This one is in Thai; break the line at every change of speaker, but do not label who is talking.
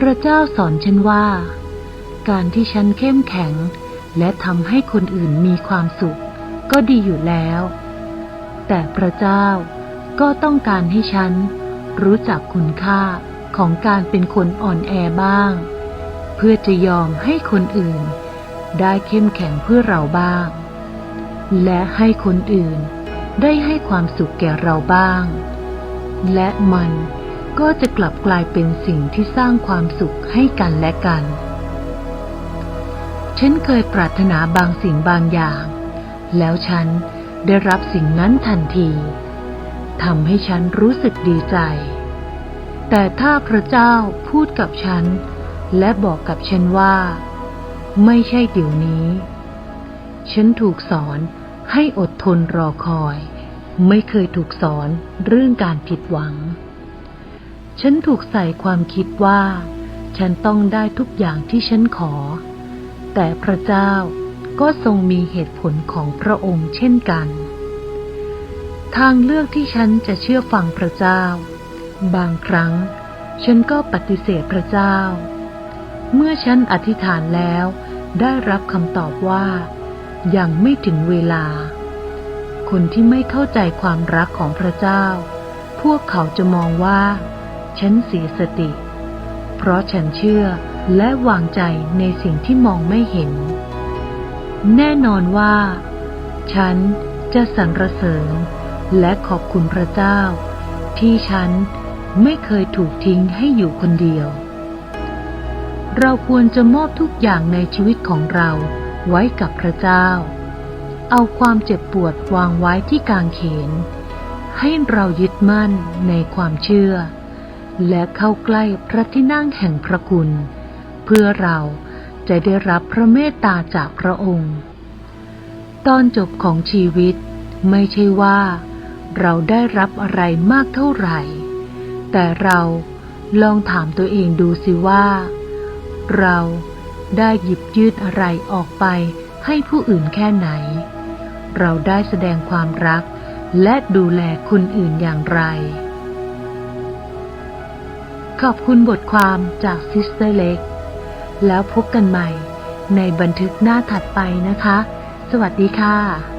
พระเจ้าสอนฉันว่า การที่ฉันเข้มแข็ง และทำให้คนอื่นมีความสุข ก็ดีอยู่แล้ว แต่พระเจ้าก็ต้องการให้ฉัน รู้จักคุณค่าของการเป็นคนอ่อนแอบ้าง เพื่อจะยอมให้คนอื่น ได้เข้มแข็งเพื่อเราบ้าง และให้คนอื่นได้ให้ความสุขแก่เราบ้าง และมัน ก็จะกลับกลายเป็นสิ่งที่สร้างความสุขให้กันและกัน ฉันเคยปรารถนาบางสิ่งบางอย่าง แล้วฉันได้รับสิ่งนั้นทันทีทำให้ฉันรู้สึกดีใจ แต่ถ้าพระเจ้าพูดกับฉัน และบอกกับฉันว่า ไม่ใช่เดี๋ยวนี้ ฉันถูกสอนให้อดทนรอคอย ไม่เคยถูกสอนเรื่องการผิดหวัง ฉันถูกใส่ความคิดว่า ฉันต้องได้ทุกอย่างที่ฉันขอ แต่พระเจ้าก็ทรงมีเหตุผลของพระองค์เช่นกัน ทางเลือกที่ฉันจะเชื่อฟังพระเจ้า บางครั้ง ฉันก็ปฏิเสธพระเจ้า เมื่อฉันอธิษฐานแล้ว ได้รับคำตอบว่า ยังไม่ถึงเวลา คนที่ไม่เข้าใจความรักของพระเจ้า พวกเขาจะมองว่า ฉันเสียสติ เพราะฉันเชื่อและวางใจในสิ่งที่มองไม่เห็น แน่นอนว่า ฉันจะสรรเสริญและขอบคุณพระเจ้า ที่ฉันไม่เคยถูกทิ้งให้อยู่คนเดียว เราควรจะมอบทุกอย่างในชีวิตของเราไว้กับพระเจ้า เอาความเจ็บปวดวางไว้ที่กางเขน ให้เรายึดมั่นในความเชื่อ และเข้าใกล้พระที่นั่งแห่งพระคุณ เพื่อเราจะได้รับพระเมตตาจากพระองค์ ตอนจบของชีวิตไม่ใช่ว่า เราได้รับอะไรมากเท่าไหร่ แต่เราลองถามตัวเองดูสิว่า เราได้หยิบยืดอะไรออกไปให้ผู้อื่นแค่ไหน เราได้แสดงความรักและดูแลคนอื่นอย่างไร ขอบคุณบทความจากซิสเตอร์เล็กแล้วพบกันใหม่ในบันทึกหน้าถัดไปนะคะ สวัสดีค่ะ